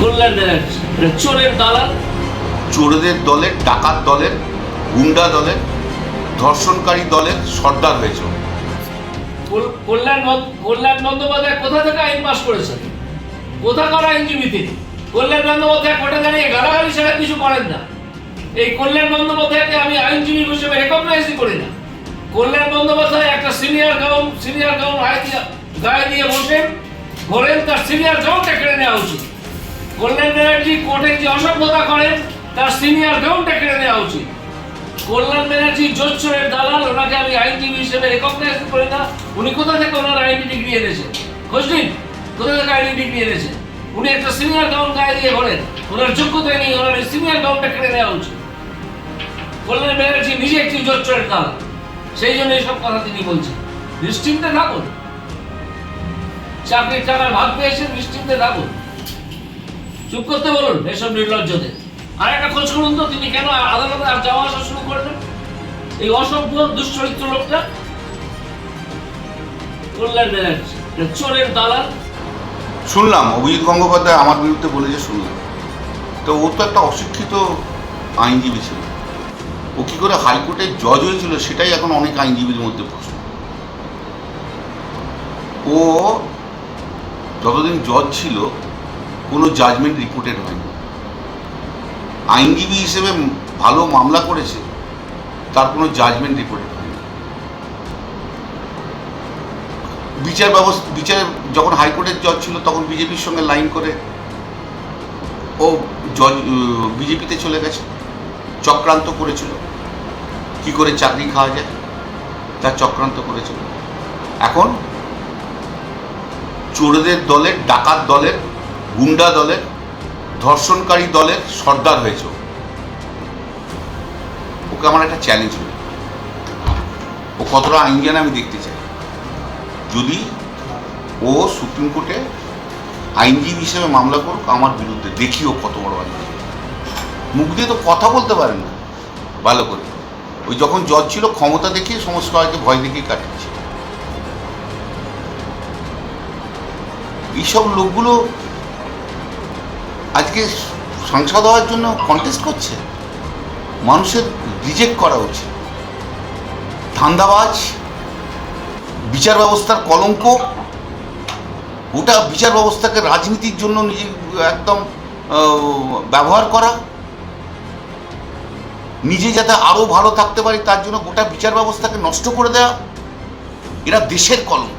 কল্যাণ চোরের দালাল। চোরদের দলের ডাকাত দলের গুন্ডা দলের ধর্ষণকারী দলের সর্দার হয়েছে। কল্যাণ কল্যাণ বন্দ্যোপাধ্যায় কোথা থেকে আইন পাস করেছেন কোথাকার আইনজীবী তিনি কল্যাণ বন্দ্যোপাধ্যায় কোর্টে দাঁড়িয়ে গালাগালি ছাড়া কিছু করেন না। এই কল্যাণ বন্দ্যোপাধ্যায়কে আমি আইনজীবী হিসেবে রেকগনাইজই করি না। কল্যাণ বন্দ্যোপাধ্যায় একটা সিনিয়র গাউন সিনিয়র গাউন গায়ে দিয়ে বসেন ঘোরেন তার সিনিয়র গাউনটা কেড়ে নেওয়া উচিত। কল্যাণ ব্যানার্জি কোর্টে যে অসভ্যতা করেন, তার সিনিয়র গাউনটা কেড়ে নেওয়া উচিত। কল্যাণ ব্যানার্জি জোচ্চরের দালাল, ওনাকে আমি আইনজীবী হিসেবে রেকগনাইজ করি না। উনি কোথা থেকে ওনার আইনি ডিগ্রি এনেছেন? খোঁজ কোথা থেকে আইনি ডিগ্রি এনেছেন? উনি একটা সিনিয়র গাউন গায়ে দিয়ে ঘোরেন ওনার যোগ্যতা নেই, ওনার সিনিয়র গাউনটা কেড়ে নেওয়া উচিত। কল্যাণ ব্যানার্জি নিজে একটি জোচ্চরের দালাল। সেই জন্য এইসব কথা তিনি বলছেন। নিশ্চিন্তে থাকুন। চাকরির টাকার ভাগ পেয়েছেন, নিশ্চিন্তে থাকুন। চুপ করতে বলুন এসব নির্লজ্জদের। আর একটা খোঁজ করুন তো, তিনি কেন আদালতে আর যাওয়া আসা শুরু করলেন? এই অসভ্য, দুশ্চরিত্র লোকটা? কল্যাণ ব্যানার্জি চোরের দালাল। শুনলাম, অভিজিৎ গঙ্গোপাধ্যায় আমার বিরুদ্ধে বলেছে শুনলাম। তো ও তো একটা অশিক্ষিত আইনজীবী ছিল। ও কী করে হাইকোর্টের জজ হয়েছিল, সেটাই এখন অনেক আইনজীবীর মধ্যে প্রশ্ন। ও যতদিন জজ ছিল কোনো জাজমেন্ট রিপোর্টেড হয়নি। আইনজীবী হিসেবে ভালো মামলা করেছে, তার কোনো জাজমেন্ট রিপোর্টেড হয়নি। বিচার ব্যবস্থা, বিচার, যখন হাইকোর্টের জজ ছিল, তখন বিজেপির সঙ্গে লাইন করে ও জজ বিজেপিতে চলে গেছে, চক্রান্ত করেছিল। কি করে চাকরি খাওয়া যায়? তা চক্রান্ত করেছিল। এখন চোরদের দলের, ডাকাত দলের গুন্ডা দলের, ধর্ষণকারী দলের সর্দার হয়েছে ও। ওকে আমার একটা চ্যালেঞ্জ হলো। ও কতটা আইনজান আমি দেখতে চাই। যদি ও সুপ্রিম কোর্টে আইনজীবী হিসেবে মামলা করুক, আমার বিরুদ্ধে দেখিও কত বড় আইনজীবী মুখ দিয়ে তো কথা বলতে পারেন না। ভালো করে। ওই যখন জজ ছিল, ক্ষমতা দেখিয়ে সমস্ত হয়তো ভয় দেখিয়ে কাটিয়েছে। এইসব লোকগুলো আজকে সাংসদ হওয়ার জন্য কন্টেস্ট করছে। মানুষের রিজেক্ট করা উচিত ধান্দাবাজ, বিচার ব্যবস্থার কলঙ্ক ওটা বিচার ব্যবস্থাকে রাজনীতির জন্য নিজে একদম ব্যবহার করা। নিজে যাতে আরও ভালো থাকতে পারি, তার জন্য গোটা বিচার ব্যবস্থাকে নষ্ট করে দেওয়া এরা দেশের কলঙ্ক।